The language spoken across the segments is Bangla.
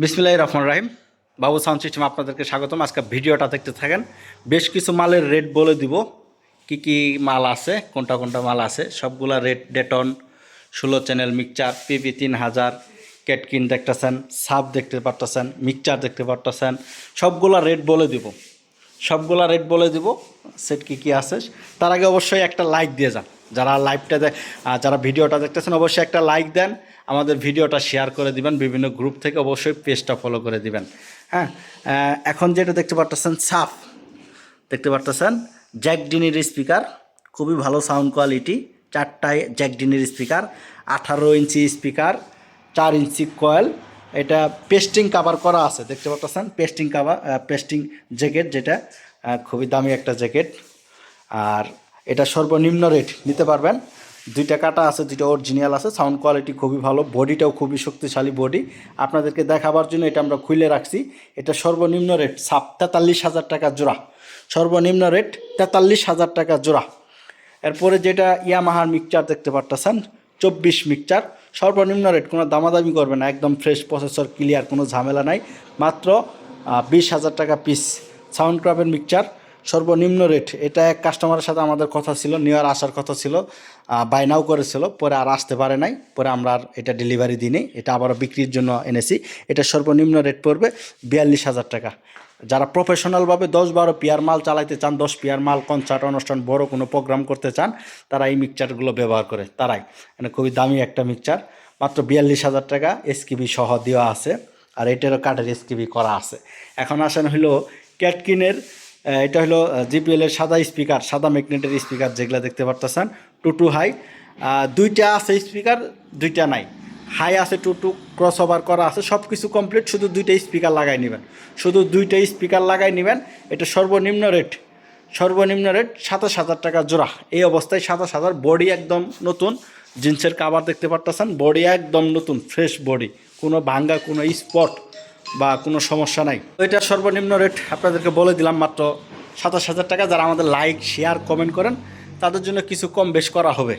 বিসমিল্লাহ রহমান রাহিম। বাবু সাউন্ড সিস্টেম আপনাদেরকে স্বাগতম। আজকে ভিডিওটা দেখতে থাকেন। বেশ কিছু মালের রেট বলে দিব। কি কি মাল আছে, কোনটা কোনটা মাল আছে, সবগুলা রেট, ডেটন, ষোলো চ্যানেল, মিক্সচার পিপি তিন হাজার, ক্যাটকিন দেখতেছেন সাপ দেখতে পারতেছেন, মিক্সচার দেখতে পারতেছেন, সবগুলা রেট বলে দিব। সবগুলা রেট বলে দিব, সেট কি কি আছে। তার আগে অবশ্যই একটা লাইক দিয়ে যান। যারা লাইভটা দেখ যারা ভিডিওটা দেখতেছেন, অবশ্যই একটা লাইক দেন। আমাদের ভিডিওটা শেয়ার করে দিবেন। বিভিন্ন গ্রুপ থেকে অবশ্যই পেজটা ফলো করে দিবেন। হ্যাঁ? এখন যেটা দেখতে পারতেছেন, সাফ। দেখতে পারতেছেন জ্যাকডিনির স্পিকার খুবই ভালো সাউন্ড কোয়ালিটি চারটায় জ্যাকডিনির স্পিকার আঠারো ইঞ্চি স্পিকার চার ইঞ্চি কয়েল এটা পেস্টিং কাভার করা আছে। দেখতে পাচ্ছেন পেস্টিং কাভার পেস্টিং জ্যাকেট যেটা খুবই দামি একটা জ্যাকেট আর এটা সর্বনিম্ন রেট নিতে পারবেন। দুইটা কাটা আছে, দুইটা অরিজিনাল আছে সাউন্ড কোয়ালিটি খুবই ভালো বডিটাও খুবই শক্তিশালী বডি আপনাদেরকে দেখাবার জন্য এটা আমরা খুলে রাখছি। এটা সর্বনিম্ন রেট সাপ তেতাল্লিশ হাজার টাকা জোড়া। সর্বনিম্ন রেট তেতাল্লিশ হাজার টাকা জোড়া। এরপরে যেটা ইয়ামাহার মিক্সচার দেখতে পারতেছেন, চব্বিশ মিক্সচার সর্বনিম্ন রেট কোনো দামাদামি করবে না, একদম ফ্রেশ প্রসেসর ক্লিয়ার কোনো ঝামেলা নাই। মাত্র বিশ হাজার টাকা পিস সাউন্ড ক্রাফের মিক্সচার সর্বনিম্ন রেট এটা এক কাস্টমারের সাথে আমাদের কথা ছিল, নেওয়ার আসার কথা ছিল। বাইনাও করেছিল, পরে আর আসতে পারে নাই। পরে আমরা আর এটা ডেলিভারি দিই এটা আবারও বিক্রির জন্য এনেছি। এটা সর্বনিম্ন রেট পড়বে বিয়াল্লিশ হাজার টাকা। যারা প্রফেশনালভাবে দশ বারো পিয়ার মাল চালাইতে চান, দশ পিয়ার মাল কনসার্ট অনুষ্ঠান, বড় কোনো প্রোগ্রাম করতে চান, তারা এই মিক্সচারগুলো ব্যবহার করে। তারাই। মানে খুবই দামি একটা মিক্সচার মাত্র বিয়াল্লিশ হাজার টাকা এসকিবি সহ দেওয়া আছে। আর এটারও কাঠের এসকিবি করা আছে। এখন আসেন হলো ক্যাটকিনের এটা হলো জিপিএল এর সাদা স্পিকার সাদা ম্যাগনেটের স্পিকার যেগুলো দেখতে পারতেছেন, টু টু হাই। দুইটা আছে স্পিকার দুইটা নাই। হাই আছে, টু টু ক্রস ওভার করা আছে সব কিছু কমপ্লিট শুধু দুইটা স্পিকার লাগাই নেবেন। শুধু দুইটা স্পিকার লাগাই নেবেন, এটা সর্বনিম্ন রেট সর্বনিম্ন রেট সাতাশ হাজার টাকা জোড়া। এই অবস্থায় সাতাশ হাজার বডি একদম নতুন জিন্সের কাবার দেখতে পারতেছেন বডি একদম নতুন ফ্রেশ বডি কোনো ভাঙ্গা, কোনো স্পট বা কোনো সমস্যা নাই। তো এটা সর্বনিম্ন রেট আপনাদেরকে বলে দিলাম মাত্র সাতাশ হাজার টাকা। যারা আমাদের লাইক শেয়ার কমেন্ট করেন, তাদের জন্য কিছু কম বেশ করা হবে।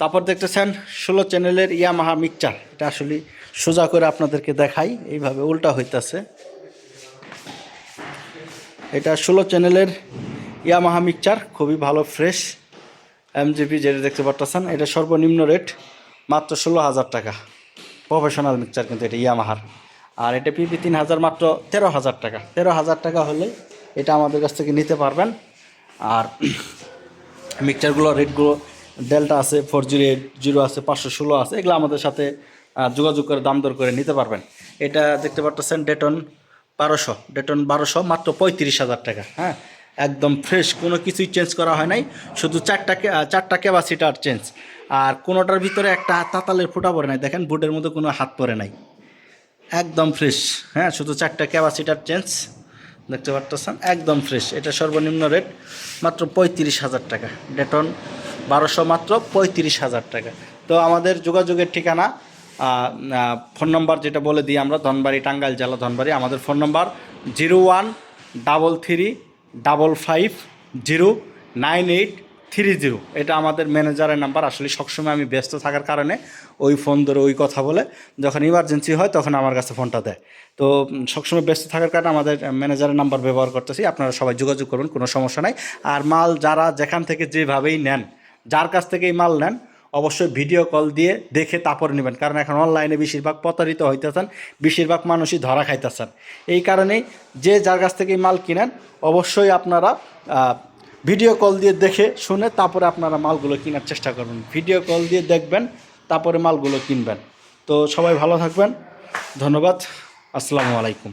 তারপর দেখতেছেন ষোলো চ্যানেলের ইয়ামাহা মিক্সচার এটা আসলে সোজা করে আপনাদেরকে দেখাই, এইভাবে উল্টা হইতাছে। এটা ষোলো চ্যানেলের ইয়ামাহা মিক্সচার খুবই ভালো ফ্রেশ এমজিপি যেটা দেখতে পারতেছেন, এটা সর্বনিম্ন রেট মাত্র ষোলো হাজার টাকা। প্রফেশনাল মিক্সচার কিন্তু এটা ইয়ামাহার আর এটা পিপি তিন হাজার মাত্র তেরো হাজার টাকা। তেরো হাজার টাকা হলে এটা আমাদের কাছ থেকে নিতে পারবেন। আর মিক্সচারগুলো রেটগুলো ডেল্টা আছে ফোর জিরো এইট জিরো আছে, পাঁচশো ষোলো আছে, এগুলো আমাদের সাথে যোগাযোগ করে দাম দর করে নিতে পারবেন। এটা দেখতে পারতেছেন ডেটন বারোশো। ডেটন বারোশো মাত্র পঁয়ত্রিশ হাজার টাকা হ্যাঁ? একদম ফ্রেশ কোনো কিছুই চেঞ্জ করা হয় নাই। শুধু চারটা চারটা ক্যাপাসিটার চেঞ্জ আর কোনোটার ভিতরে একটা তাতালের ফুটা পড়ে নাই। দেখেন বুটের মধ্যে কোনো হাত পরে নাই। একদম ফ্রেশ হ্যাঁ শুধু চারটা ক্যাপাসিটার চেঞ্জ দেখতে পারতেছেন? একদম ফ্রেশ এটা সর্বনিম্ন রেট মাত্র পঁয়ত্রিশ হাজার টাকা। ডেটন বারোশো মাত্র পঁয়ত্রিশ হাজার টাকা। তো আমাদের যোগাযোগের ঠিকানা ফোন নম্বর যেটা বলে দিই আমরা, ধনবাড়ি, টাঙ্গাইল জেলা ধনবাড়ি, আমাদের phone number zero one double three double five zero nine eight three zero এটা আমাদের ম্যানেজারের নাম্বার আসলে সবসময় আমি ব্যস্ত থাকার কারণে ওই ফোন ধরে ওই কথা বলে, যখন ইমার্জেন্সি হয় তখন আমার কাছে ফোনটা দেয়। তো সবসময় ব্যস্ত থাকার কারণে আমাদের ম্যানেজারের নাম্বার ব্যবহার করতেছি, আপনারা সবাই যোগাযোগ করুন, কোনো সমস্যা নাই। আর মাল যারা যেখান থেকে যেভাবেই নেন, যার কাছ থেকেই মাল নেন, অবশ্যই ভিডিও কল দিয়ে দেখে তারপরে নেবেন। কারণ এখন অনলাইনে বেশিরভাগ প্রতারিত হইতেছেন, বেশিরভাগ মানুষই ধরা খাইতেছেন। এই কারণেই যে যার কাছ থেকেই মাল কিনেন, অবশ্যই আপনারা ভিডিও কল দিয়ে দেখে শুনে তারপরে আপনারা মালগুলো কেনার চেষ্টা করবেন। ভিডিও কল দিয়ে দেখবেন, তারপরে মালগুলো কিনবেন। তো সবাই ভালো থাকবেন। ধন্যবাদ। আসসালামু আলাইকুম।